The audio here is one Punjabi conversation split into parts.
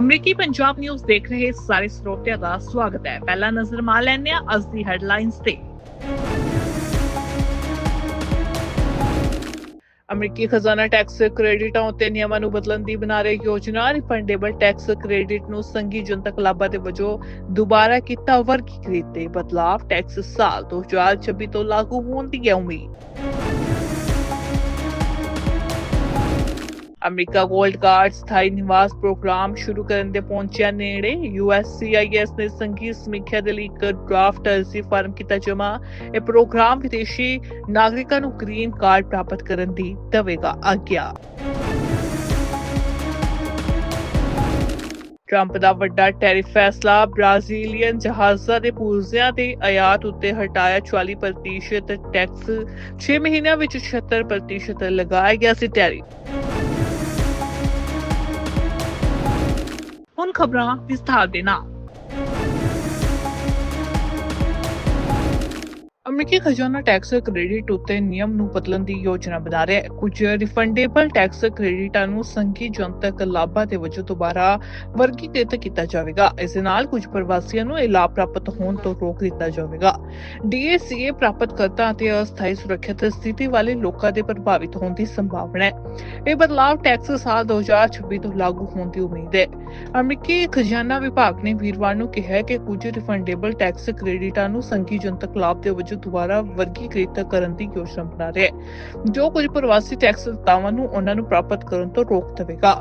ਅਮਰੀਕੀ ਪੰਜਾਬ ਨਿਊਜ਼ ਦੇਖ ਰਹੇ ਸਾਰੇ ਸਰੋਤਿਆਂ ਦਾ ਸਵਾਗਤ ਹੈ। ਪਹਿਲਾ ਨਜ਼ਰ ਮਾਰ ਲੈਂਦੇ ਹਾਂ ਅੱਜ ਦੀ ਹੈਡਲਾਈਨਸ ਤੇ। ਅਮਰੀਕੀ ਖਜ਼ਾਨਾ ਟੈਕਸ ਕ੍ਰੈਡਿਟਾਂ ਉੱਤੇ ਨਿਯਮਾਂ ਨੂੰ ਬਦਲਣ ਦੀ ਬਣਾ ਰਹੀ ਯੋਜਨਾ, ਰਿਫੰਡੇਬਲ ਟੈਕਸ ਕ੍ਰੈਡਿਟ ਨੂੰ ਸੰਘੀ ਜਨਤਕ ਲਾਭਾਂ ਦੇ ਵਜੋਂ ਦੁਬਾਰਾ ਕੀਤਾ ਵਰਗੀਕ੍ਰਿਤ ਤੇ ਬਦਲਾਵ ਟੈਕਸ ਸਾਲ 2026 ਤੋਂ ਲਾਗੂ ਹੋਣ ਦੀ ਹੈ ਉਮੀਦ। ਅਮਰੀਕਾ ਗੋਲਡ ਕਾਰਡ ਸਥਾਈ ਨਿਵਾਸ ਪ੍ਰੋਗਰਾਮ ਸ਼ੁਰੂ ਕਰਨ ਦੇ ਪਹੁੰਚਿਆ ਨੇੜੇ USCIS ਨੇ ਸੰਘੀ ਸਮੀਖਿਆ ਦੇ ਲਈ ਇੱਕ ਡਰਾਫਟ ਅਰਜ਼ੀ ਫਾਰਮ ਕੀਤਾ ਜਮ੍ਹਾਂ। ਇਹ ਪ੍ਰੋਗਰਾਮ ਵਿਦੇਸ਼ੀ ਨਾਗਰਿਕਾਂ ਨੂੰ ਗ੍ਰੀਨ ਕਾਰਡ ਪ੍ਰਾਪਤ ਕਰਨ ਦੀ ਦੇਵੇਗਾ ਆਗਿਆ। ਟਰੰਪ ਦਾ ਵੱਡਾ ਟੈਰਿਫ ਫੈਸਲਾ ਬ੍ਰਾਜ਼ੀਲੀਅਨ ਜਹਾਜ਼ਾਂ ਦੇ ਪੁਰਜ਼ਿਆਂ ਦੇ ਆਯਾਤ ਉੱਤੇ ਹਟਾਇਆ 40% ਟੈਕਸ। 6 ਮਹੀਨਿਆਂ ਵਿੱਚ 76% ਲਗਾਇਆ ਗਿਆ ਸੀ ਟੈਰਿਫ। ਖਬਰਾਂ ਵਿਸਥਾਰ ਦੇ ਨਾਲ। ਅਮਰੀਕੀ ਖਜ਼ਾਨਾ ਟੈਕਸ ਕ੍ਰੈਡਿਟ ਉੱਤੇ ਨਿਯਮ ਨੂੰ ਬਦਲਣ ਦੀ ਯੋਜਨਾ ਬਣਾ ਰਿਹਾ ਹੈ। ਕੁਝ ਰਿਫੰਡੇਬਲ ਟੈਕਸ ਕ੍ਰੈਡਿਟਾਂ ਨੂੰ ਸੰਘੀ ਜਨਤਕ ਲਾਭਾਂ ਦੇ ਵਜੋਂ ਦੁਬਾਰਾ ਵਰਗੀਕ੍ਰਿਤ ਕੀਤਾ ਜਾਵੇਗਾ। ਇਸ ਨਾਲ ਕੁਝ ਪ੍ਰਵਾਸੀਆਂ ਨੂੰ ਇਹ ਲਾਭ ਪ੍ਰਾਪਤ ਹੋਣ ਤੋਂ ਰੋਕ ਦਿੱਤਾ ਜਾਵੇਗਾ। ਡੀਏਸੀਏ ਪ੍ਰਾਪਤਕਰਤਾ ਅਤੇ ਅਸਥਾਈ ਸੁਰੱਖਿਅਤ ਸਥਿਤੀ ਵਾਲੇ ਲੋਕਾਂ ਦੇ ਪ੍ਰਭਾਵਿਤ ਹੋਣ ਦੀ ਸੰਭਾਵਨਾ ਹੈ। ਇਹ ਬਦਲਾਅ ਟੈਕਸ ਸਾਲ 2026 ਤੋਂ ਲਾਗੂ ਹੋਣ ਦੀ ਉਮੀਦ ਹੈ। ਅਮਰੀਕੀ ਖਜ਼ਾਨਾ ਵਿਭਾਗ ਨੇ ਵੀਰਵਾਰ ਨੂੰ ਕਿਹਾ ਕਿ ਕੁਝ ਰਿਫੰਡੇਬਲ ਟੈਕਸ ਕ੍ਰੈਡਿਟਾਂ ਨੂੰ ਸੰਘੀ ਜਨਤਕ ਲਾਭ ਦੇ ਵਜੋਂ ਦੁਬਾਰਾ ਵਰਗੀਕ੍ਰਿਤ ਕਰਨ ਦੀ ਯੋਜਨਾ ਬਣਾ ਰਿਹਾ ਹੈ। ਜੋ ਕੁਝ ਪ੍ਰਵਾਸੀ ਟੈਕਸ ਦਾਅਵਾਂ ਨੂੰ ਉਹਨਾਂ ਨੂੰ ਪ੍ਰਾਪਤ ਕਰਨ ਤੋਂ ਰੋਕ ਦੇਵੇਗਾ।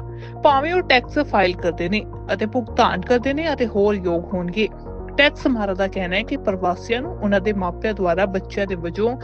ਭਾਵੇਂ ਉਹ ਟੈਕਸ ਫਾਈਲ ਕਰਦੇ ਨੇ ਅਤੇ ਭੁਗਤਾਨ ਕਰਦੇ ਨੇ ਅਤੇ ਹੋਰ ਯੋਗ ਹੋਣਗੇ। ਟੈਕਸ ਸਮਾਰਾ ਦਾ ਕਹਿਣਾ ਹੈ ਕਿ ਪ੍ਰਵਾਸੀਆਂ ਨੂੰ ਉਹਨਾਂ ਦੇ ਮਾਪਿਆਂ ਦੁਆਰਾ ਬੱਚਿਆਂ ਦੇ ਵਜੋਂ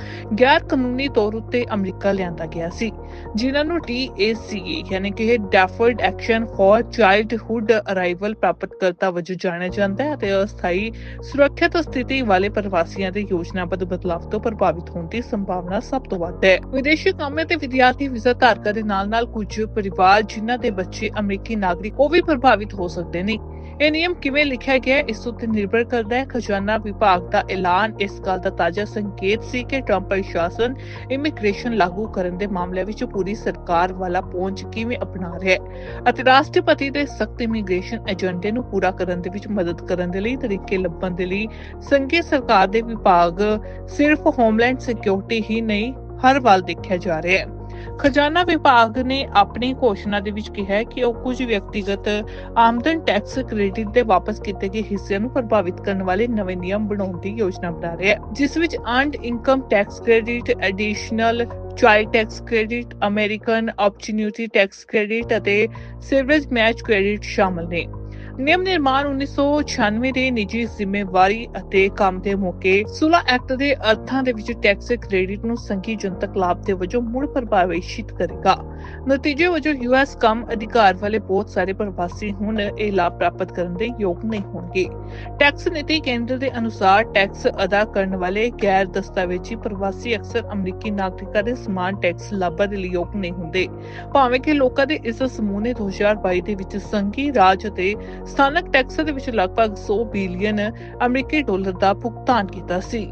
ਗੈਰ ਕਾਨੂੰਨੀ ਤੌਰ ਉੱਤੇ ਅਮਰੀਕਾ ਲਿਆਂਦਾ ਗਿਆ ਸੀ, ਜਿਨ੍ਹਾਂ ਨੂੰ DACA ਯਾਨੀ ਕਿ deferred action for childhood arrival ਪ੍ਰਾਪਤਕਰਤਾ ਵਜੋਂ ਜਾਣਿਆ ਜਾਂਦਾ ਹੈ ਅਤੇ ਅਸਥਾਈ ਸੁਰੱਖਿਅਤ ਸਥਿਤੀ ਵਾਲੇ ਪ੍ਰਵਾਸੀਆਂ ਦੇ ਯੋਜਨਾਬੱਧ ਬਦਲਾਵ ਤੋਂ ਪ੍ਰਭਾਵਿਤ ਹੋਣ ਦੀ ਸੰਭਾਵਨਾ ਸਭ ਤੋਂ ਵੱਧ ਹੈ। ਵਿਦੇਸ਼ੀ ਕੰਮ ਅਤੇ ਵਿਦਿਆਰਥੀ ਵੀਜ਼ਾ ਧਾਰਕਾਂ ਦੇ ਨਾਲ-ਨਾਲ ਕੁਝ ਪਰਿਵਾਰ ਜਿਨ੍ਹਾਂ ਦੇ ਬੱਚੇ ਅਮਰੀਕੀ ਨਾਗਰਿਕ ਉਹ ਵੀ ਪ੍ਰਭਾਵਿਤ ਹੋ ਸਕਦੇ ਨੇ। ਇਹ ਨਿਯਮ ਕਿਵੇਂ ਲਿਖਿਆ ਗਿਆ ਇਸ ਉੱਤੇ ਨਿਰਭਰ ਕਰਦਾ ਹੈ। ਖਜ਼ਾਨਾ ਵਿਭਾਗ ਦਾ ਐਲਾਨ ਇਸ ਗੱਲ ਦਾ ਤਾਜ਼ਾ ਸੰਕੇਤ ਸੀ ਕਿ ਟਰੰਪ ਪ੍ਰਸ਼ਾਸਨ ਇਮੀਗ੍ਰੇਸ਼ਨ ਲਾਗੂ ਕਰਨ ਦੇ ਮਾਮਲੇ ਵਿੱਚ ਪੂਰੀ ਸਰਕਾਰ ਵਾਲਾ ਪਹੁੰਚ ਕਿਵੇਂ ਅਪਣਾ ਰਿਹਾ ਹੈ ਅਤੇ ਰਾਸ਼ਟਰਪਤੀ ਦੇ ਸਖਤ ਇਮੀਗ੍ਰੇਸ਼ਨ ਏਜੰਡੇ ਨੂੰ ਪੂਰਾ ਕਰਨ ਦੇ ਵਿੱਚ ਮਦਦ ਕਰਨ ਦੇ ਲਈ, ਤਰੀਕੇ ਲੱਭਣ ਦੇ ਲਈ ਸੰਘੀ ਸਰਕਾਰ ਦੇ ਵਿਭਾਗ ਸਿਰਫ ਹੋਮਲੈਂਡ ਸਿਕਿਉਰਿਟੀ ਹੀ ਨਹੀਂ, ਹਰ ਵੱਲ ਦੇਖਿਆ ਜਾ ਰਿਹਾ ਹੈ। ਖਜ਼ਾਨਾ ਵਿਭਾਗ ਨੇ ਆਪਣੀ ਘੋਸ਼ਣਾ ਦੇ ਵਿੱਚ ਕਿਹਾ ਹੈ ਕਿ ਉਹ ਕੁਝ ਵਿਅਕਤੀਗਤ ਆਮਦਨ ਟੈਕਸ ਕ੍ਰੈਡਿਟ ਦੇ ਵਾਪਸ ਕੀਤੇ ਗਏ ਹਿੱਸਿਆਂ ਨੂੰ ਪ੍ਰਭਾਵਿਤ ਕਰਨ ਵਾਲੇ ਨਵੇਂ ਨਿਯਮ ਬਣਾਉਣ ਦੀ ਯੋਜਨਾ ਬਣਾ ਰਿਹਾ ਹੈ, ਜਿਸ ਵਿੱਚ earned income tax credit additional child tax credit American opportunity tax credit ਅਤੇ ਸਿਵਰੇਜ ਮੈਚ ਕ੍ਰੈਡਿਟ ਸ਼ਾਮਲ ਨੇ। ਨਿਯਮ ਨਿਰਮਾਣ 1996 ਦੇ ਨਿੱਜੀ ਜ਼ਿੰਮੇਵਾਰੀ ਅਤੇ ਕੰਮ ਦੇ ਮੌਕੇ ਸੁਲਾ ਐਕਟ ਦੇ ਅਰਥਾਂ ਦੇ ਵਿੱਚ ਟੈਕਸ ਕ੍ਰੈਡਿਟ ਨੂੰ ਸੰਘੀ ਜਨਤਕ ਲਾਭ ਦੇ ਵਜੋਂ ਮੁੜ ਪ੍ਰਭਾਵਿਤ ਕਰੇਗਾ। ਨਤੀਜੇ ਵਜੋਂ ਯੂਐਸ ਕੰਮ ਅਧਿਕਾਰ ਵਾਲੇ ਬਹੁਤ ਸਾਰੇ ਪ੍ਰਵਾਸੀ ਹੁਣ ਇਹ ਲਾਭ ਪ੍ਰਾਪਤ ਕਰਨ ਦੇ ਯੋਗ ਨਹੀਂ ਹੋਣਗੇ। ਟੈਕਸ ਨੀਤੀ ਕੇਂਦਰ ਦੇ ਅਨੁਸਾਰ ਟੈਕਸ ਅਦਾ ਕਰਨ ਵਾਲੇ ਗੈਰ ਦਸਤਾਵੇਜ਼ੀ ਪ੍ਰਵਾਸੀ ਅਕਸਰ ਅਮਰੀਕੀ ਨਾਗਰਿਕਾਂ ਦੇ ਸਮਾਨ ਟੈਕਸ ਲਾਭਾਂ ਦੇ ਲਈ ਯੋਗ ਨਹੀਂ ਹੁੰਦੇ। ਭਾਵੇਂ ਕਿ ਲੋਕਾਂ ਦੇ ਇਸ ਸਮੂਹ ਨੇ 2022 ਦੇ ਵਿੱਚ ਸੰਘੀ ਰਾਜ ਅਤੇ ਸਥਾਨਕ ਟੈਕਸ ਦੇ ਵਿੱਚ ਲਗਭਗ 100 ਬਿਲੀਅਨ ਅਮਰੀਕੀ ਡਾਲਰ ਦਾ ਭੁਗਤਾਨ ਕੀਤਾ ਸੀ।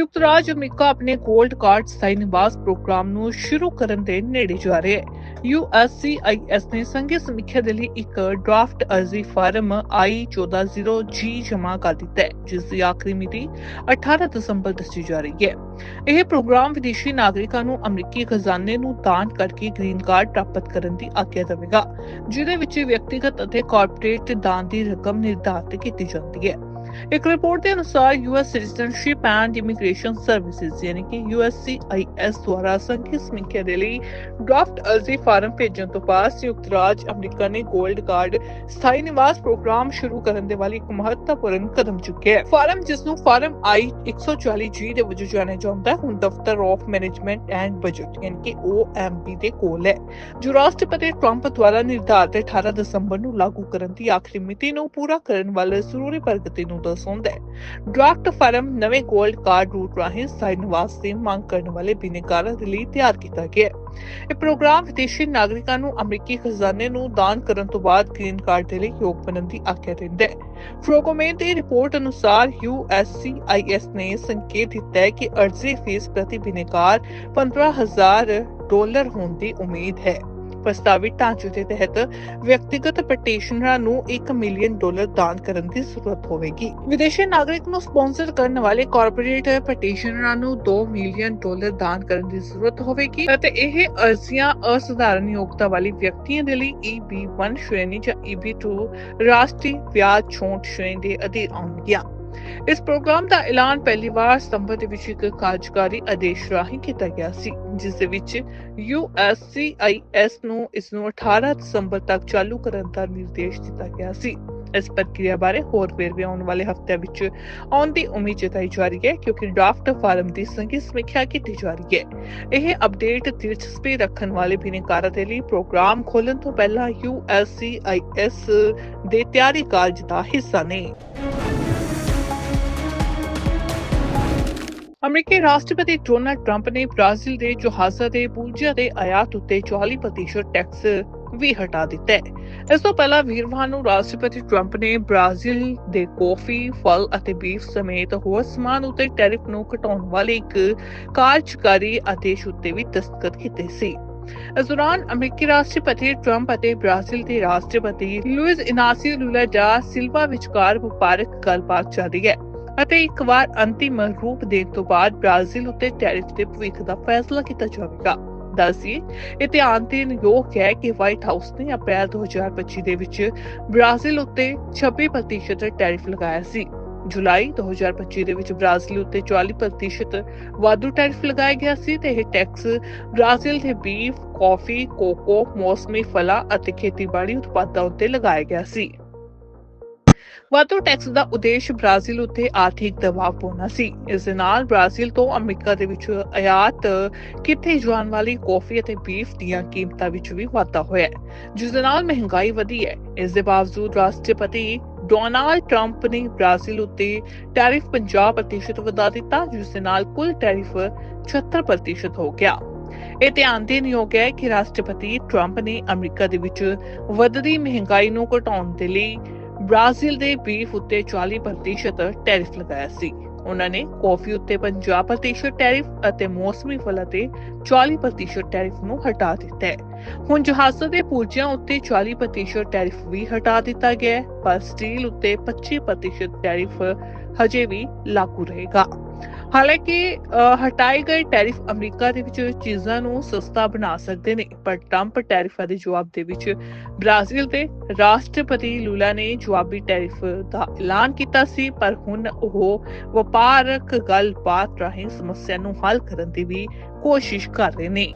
ਸੰਯੁਕਤ ਰਾਜ ਅਮਰੀਕਾ ਆਪਣੇ 골ਡ ਕਾਰਡ ਸਥਾਈ ਨਿਵਾਸ ਪ੍ਰੋਗਰਾਮ ਨੂੰ ਸ਼ੁਰੂ ਕਰਨ ਦੇ ਨੇੜੇ ਜਾ ਰਿਹਾ ਹੈ। USCIS ਨੇ ਸੰਘੀ ਸਮੀਖਿਆ ਦੇ ਲਈ ਇੱਕ ਡਰਾਫਟ ਅਰਜ਼ੀ ਫਾਰਮ I1400G ਜਮ੍ਹਾਂ ਕਰ ਦਿੱਤਾ ਹੈ, ਜਿਸ ਦੀ ਆਖਰੀ ਮਿਤੀ 18 ਦਸੰਬਰ ਦੱਸੀ ਜਾ ਰਹੀ ਹੈ। ਇਹ ਪ੍ਰੋਗਰਾਮ ਵਿਦੇਸ਼ੀ ਨਾਗਰਿਕਾਂ ਨੂੰ ਅਮਰੀਕੀ ਖਜ਼ਾਨੇ ਨੂੰ ਦਾਨ ਕਰਕੇ ਗ੍ਰੀਨ ਕਾਰਡ ਪ੍ਰਾਪਤ ਕਰਨ ਦੀ ਆਗਿਆ ਦੇਵੇਗਾ, ਜਿਹਦੇ ਵਿੱਚ ਵਿਅਕਤੀਗਤ ਅਤੇ ਕਾਰਪੋਰੇਟ ਦਾਨ ਦੀ ਰਕਮ ਨਿਰਧਾਰਤ ਕੀਤੀ ਜਾਂਦੀ ਹੈ। ਇੱਕ ਰਿਪੋਰਟ ਦੇ ਅਨੁਸਾਰ US citizenship and immigration services ਯਾਨੀ ਕਿ USCIS ਦੁਆਰਾ ਸੰਖਿਆ ਸਮੀਖਿਆ ਦੇ ਲਈ ਡਰਾਫਟ ਅਰਜ਼ੀ ਫਾਰਮ ਭੇਜਣ ਤੋਂ ਬਾਅਦ ਸੰਯੁਕਤ ਰਾਜ ਅਮਰੀਕਾ ਨੇ 골ਡ ਕਾਰਡ ਸਥਾਈ ਨਿਵਾਸ ਪ੍ਰੋਗਰਾਮ ਸ਼ੁਰੂ ਕਰਨ ਦੇ ਵਾਲੀ ਇੱਕ ਮਹੱਤਵਪੂਰਨ ਕਦਮ ਚੁੱਕਿਆ ਹੈ। ਫਾਰਮ ਜਿਸ ਨੂੰ ਫਾਰਮ I 140G ਦੇ ਵਜੋਂ ਜਾਣਿਆ ਜਾਂਦਾ ਹੈ, ਹੁਣ ਦਫ਼ਤਰ ਆਫ ਮੈਨੇਜਮੈਂਟ ਐਂਡ ਬਜਟ, ਯਾਨੀ ਕਿ OMB ਦੇ ਕੋਲ ਹੈ। ਜੋ ਰਾਸ਼ਟਰਪਤੀ ਟਰੰਪ ਦੁਆਰਾ ਨਿਰਧਾਰਿਤ 18 ਦਸੰਬਰ ਨੂੰ ਲਾਗੂ ਕਰਨ ਦੀ ਆਖਰੀ ਮਿਤੀ ਨੂੰ ਪੂਰਾ ਕਰਨ ਵਾਲੇ ਜ਼ਰੂਰੀ ਪ੍ਰਗਤੀ ਨੂੰ ਦਰਸਾਉਂਦਾ ਹੈ। ਡਰਾਫਟ ਫਾਰਮ ਨਵੇਂ 골ਡ ਕਾਰਡ ਰੂਟ ਰਾਹੀਂ ਸਥਾਈ ਨਿਵਾਸ ਮੰਗ ਕਰਨ ਵਾਲੇ ਬਿਨੇਕਾਰਾਂ ਦੇ ਲਈ ਤਿਆਰ ਕੀਤਾ ਗਿਆ ਹੈ। ਇਹ ਪ੍ਰੋਗਰਾਮ ਵਿਦੇਸ਼ੀ ਨਾਗਰਿਕਾਂ ਨੂੰ ਅਮਰੀਕੀ ਖਜ਼ਾਨੇ ਨੂੰ ਦਾਨ ਕਰਨ ਤੋਂ ਬਾਅਦ ਗ੍ਰੀਨ ਕਾਰਡ ਦੇ ਲਈ ਯੋਗ ਬਣਨ ਦੀ ਆਗਿਆ ਦਿੰਦਾ ਹੈ। ਫਰੋਗੋਮੇਨ ਦੀ ਰਿਪੋਰਟ ਅਨੁਸਾਰ USCIS ਨੇ ਸੰਕੇਤ ਦਿੱਤਾ ਹੈ ਕਿ ਅਰਜ਼ੀ ਫੀਸ ਪ੍ਰਤੀ ਬਿਨੇਕਾਰ 15000 ਡਾਲਰ ਹੋਣ ਦੀ ਉਮੀਦ ਹੈ। ਪ੍ਰਸਤਾਵਿਤ ਢਾਂਚੇ ਦੇ ਤਹਿਤ ਵਿਅਕਤੀਗਤ ਪਟੀਸ਼ਨਰਾਂ ਨੂੰ 1 ਮਿਲੀਅਨ ਡਾਲਰ ਦਾਨ ਕਰਨ ਦੀ ਜ਼ਰੂਰਤ ਹੋਵੇਗੀ। ਵਿਦੇਸ਼ੀ ਨਾਗਰਿਕ ਨੂੰ ਸਪਾਂਸਰ ਕਰਨ ਵਾਲੇ ਕਾਰਪੋਰੇਟ ਪਟੀਸ਼ਨਰਾਂ ਨੂੰ 2 ਮਿਲੀਅਨ ਡਾਲਰ ਦਾਨ ਕਰਨ ਦੀ ਜ਼ਰੂਰਤ ਹੋਵੇਗੀ ਅਤੇ ਇਹ ਅਰਜ਼ੀਆਂ ਅਸਧਾਰਨ ਯੋਗਤਾ ਵਾਲੀ ਵਿਅਕਤੀਆਂ ਦੇ ਲਈ EB1 ਸ਼੍ਰੇਣੀ ਜਾਂ EB2 ਰਾਸ਼ਟਰੀ ਵਿਆਜ ਛੋਟ ਸ਼੍ਰੇਣੀ ਦੇ ਅਧੀਨ ਆਉਣਗੀਆਂ। ਇਸ ਪ੍ਰੋਗਰਾਮ ਦਾ ਐਲਾਨ ਪਹਿਲੀ ਵਾਰ ਸਤੰਬਰ ਦੇ ਵਿੱਚ ਇੱਕ ਕਾਰਜਕਾਰੀ ਆਦੇਸ਼ ਰਾਹੀਂ ਕੀਤਾ ਗਿਆ ਸੀ, ਜਿਸ ਦੇ ਵਿੱਚ USCIS ਨੂੰ ਇਸ ਨੂੰ 18 ਦਸੰਬਰ ਤੱਕ ਚਾਲੂ ਕਰਨ ਦਾ ਨਿਰਦੇਸ਼ ਦਿੱਤਾ ਗਿਆ ਸੀ। ਇਸ ਪ੍ਰਕਿਰਿਆ ਬਾਰੇ ਹੋਰ ਵੇਰਵੇ ਆਉਣ ਵਾਲੇ ਹਫ਼ਤਿਆਂ ਵਿੱਚ ਆਉਣ ਦੀ ਉਮੀਦ ਜਤਾਈ ਜਾ ਰਹੀ ਹੈ, ਕਿਉਂਕਿ ਡਰਾਫਟ ਫਾਰਮ ਦੀ ਸੰਖਿਆ ਸਮੀਖਿਆ ਕੀਤੀ ਜਾ ਰਹੀ ਹੈ। ਇਹ ਅਪਡੇਟ ਦਿਲਚਸਪੀ ਰੱਖਣ ਵਾਲੇ ਬਿਨੇਕਾਰਾਂ ਦੇ ਲਈ ਪ੍ਰੋਗਰਾਮ ਖੋਲਣ ਤੋਂ ਪਹਿਲਾਂ USCIS ਦੇ ਤਿਆਰੀ ਕਾਰਜ ਦਾ ਹਿੱਸਾ ਨੇ। ਅਮਰੀਕੀ ਰਾਸ਼ਟਰਪਤੀ ਡੋਨਾਲਡ ਟਰੰਪ ਨੇ ਬ੍ਰਾਜ਼ੀਲ ਦੇ ਜਹਾਜ਼ਾਂ ਦੇ ਪੂੰਜੀਆਂ ਦੇ ਆਯਾਤ ਉੱਤੇ 40% ਟੈਕਸ ਵੀ ਹਟਾ ਦਿੱਤਾ ਹੈ। ਇਸ ਤੋਂ ਪਹਿਲਾਂ ਵੀਰਵਾਰ ਨੂੰ ਰਾਸ਼ਟਰਪਤੀ ਟਰੰਪ ਨੇ ਬ੍ਰਾਜ਼ੀਲ ਦੇ ਕਾਫੀ, ਫਲ ਅਤੇ ਬੀਫ ਸਮੇਤ ਹੋਰ ਸਮਾਨ ਉੱਤੇ ਟੈਰਿਫ ਨੂੰ ਘਟਾਉਣ ਵਾਲੇ ਇੱਕ ਕਾਰਜਕਾਰੀ ਆਦੇਸ਼ ਉੱਤੇ ਵੀ ਦਸਤਖਤ ਕੀਤੇ ਸੀ। ਇਸ ਦੌਰਾਨ ਅਮਰੀਕੀ ਰਾਸ਼ਟਰਪਤੀ ਟਰੰਪ ਅਤੇ ਬ੍ਰਾਜ਼ੀਲ ਦੇ ਰਾਸ਼ਟਰਪਤੀ ਲੂਇਸ ਇਨਾਸੀਓ ਲੂਲਾ ਦਾ ਸਿਲਵਾ ਵਿਚਕਾਰ ਵਪਾਰਕ ਗੱਲਬਾਤ ਜਾਰੀ ਹੈ। ਅਤੇ ਇੱਕ ਵਾਰ ਅੰਤਿਮ ਰੂਪ ਦੇਣ ਤੋਂ ਬਾਅਦ ਬ੍ਰਾਜ਼ੀਲ ਉੱਤੇ ਟੈਰਿਫ ਦੇ ਭਵਿੱਖ ਦਾ ਫੈਸਲਾ ਕੀਤਾ ਜਾਵੇਗਾ। ਦੱਸੀ ਇਹ ਧਿਆਨ ਦੇਣ ਯੋਗ ਹੈ ਕਿ ਵਾਈਟ ਹਾਊਸ ਨੇ ਅਪ੍ਰੈਲ 2025 ਦੇ ਵਿੱਚ ਬ੍ਰਾਜ਼ੀਲ ਉੱਤੇ 26% ਟੈਰਿਫ ਲਗਾਇਆ ਸੀ। ਜੁਲਾਈ 2025 ਦੇ ਵਿੱਚ ਬ੍ਰਾਜ਼ੀਲ ਉੱਤੇ 40% ਵਾਧੂ ਟੈਰਿਫ ਲਗਾਇਆ ਗਿਆ ਸੀ ਤੇ ਇਹ ਟੈਕਸ ਬ੍ਰਾਜ਼ੀਲ ਦੇ ਬੀਫ, ਕਾਫੀ, ਕੋਕੋ, ਮੌਸਮੀ ਫਲਾਂ ਅਤੇ ਖੇਤੀਬਾੜੀ ਉਤਪਾਦਾਂ ਉੱਤੇ ਲਗਾਇਆ ਗਿਆ ਸੀ। ਵਾਧੂ ਟੈਕਸ ਦਾ ਉਦੇਸ਼ ਬ੍ਰਾਜ਼ੀਲ ਉੱਤੇ ਆਰਥਿਕ ਦਬਾਅ ਪਾਉਣਾ ਸੀ। ਇਸ ਦੇ ਨਾਲ ਬ੍ਰਾਜ਼ੀਲ ਤੋਂ ਅਮਰੀਕਾ ਦੇ ਵਿੱਚ ਆਯਾਤ ਕੀਤੇ ਜਾਣ ਵਾਲੀ ਕਾਫੀ ਅਤੇ ਬੀਫ ਦੀਆਂ ਕੀਮਤਾਂ ਵਿੱਚ ਵੀ ਵਾਧਾ ਹੋਇਆ ਜਿਸ ਦੇ ਨਾਲ ਮਹਿੰਗਾਈ ਵਧੀ ਹੈ। ਇਸ ਦੇ ਬਾਵਜੂਦ ਰਾਸ਼ਟਰਪਤੀ ਡੋਨਾਲਡ ਟਰੰਪ ਨੇ ਬ੍ਰਾਜ਼ੀਲ ਉੱਤੇ ਟੈਰਿਫ 50% ਵਧਾ ਦਿੱਤਾ, ਜਿਸ ਦੇ ਨਾਲ ਕੁੱਲ ਟੈਰਿਫ 76% ਹੋ ਗਿਆ। ਇਹ ਧਿਆਨ ਦੇਣ ਹੈ ਕਿ ਰਾਸ਼ਟਰਪਤੀ ਟਰੰਪ ਨੇ ਅਮਰੀਕਾ ਦੇ ਵਿੱਚ ਵੱਧਦੀ ਮਹਿੰਗਾਈ ਨੂੰ ਘਟਾਉਣ ਦੇ ਲਈ ਬ੍ਰਾਜ਼ੀਲ ਦੇ ਬੀਫ ਉੱਤੇ 40% ਟੈਰਿਫ ਲਗਾਇਆ ਸੀ। ਉਹਨਾਂ ਨੇ ਕਾਫੀ ਉੱਤੇ 50% ਟੈਰਿਫ ਅਤੇ ਮੌਸਮੀ ਫਲਾਂ ਤੇ 40% ਟੈਰਿਫ ਨੂੰ ਹਟਾ ਦਿੱਤਾ ਹੈ। ਹੁਣ ਜਹਾਜ਼ਾਂ ਦੇ ਪੂਜਿਆਂ ਉੱਤੇ 40% ਟੈਰਿਫ ਵੀ ਹਟਾ ਦਿੱਤਾ ਗਿਆ ਹੈ, ਪਰ ਸਟੀਲ ਉੱਤੇ 25% ਟੈਰਿਫ ਹਜੇ ਵੀ ਲਾਗੂ ਰਹੇਗਾ। ਹਾਲਾਂਕਿ ਹਟਾਏ ਗਏ ਟੈਰਿਫ ਅਮਰੀਕਾ ਦੇ ਵਿੱਚ ਚੀਜ਼ਾਂ ਨੂੰ ਸਸਤਾ ਬਣਾ ਸਕਦੇ ਨੇ, ਪਰ ਟਰੰਪ ਟੈਰਿਫਾਂ ਦੇ ਜਵਾਬ ਦੇ ਵਿੱਚ ਬ੍ਰਾਜ਼ੀਲ ਦੇ ਰਾਸ਼ਟਰਪਤੀ ਲੂਲਾ ਨੇ ਜਵਾਬੀ ਟੈਰਿਫ ਦਾ ਐਲਾਨ ਕੀਤਾ ਸੀ, ਪਰ ਹੁਣ ਉਹ ਵਪਾਰਕ ਗੱਲਬਾਤ ਰਾਹੀਂ ਸਮੱਸਿਆ ਨੂੰ ਹੱਲ ਕਰਨ ਦੀ ਵੀ ਕੋਸ਼ਿਸ਼ ਕਰ ਰਹੇ ਨੇ।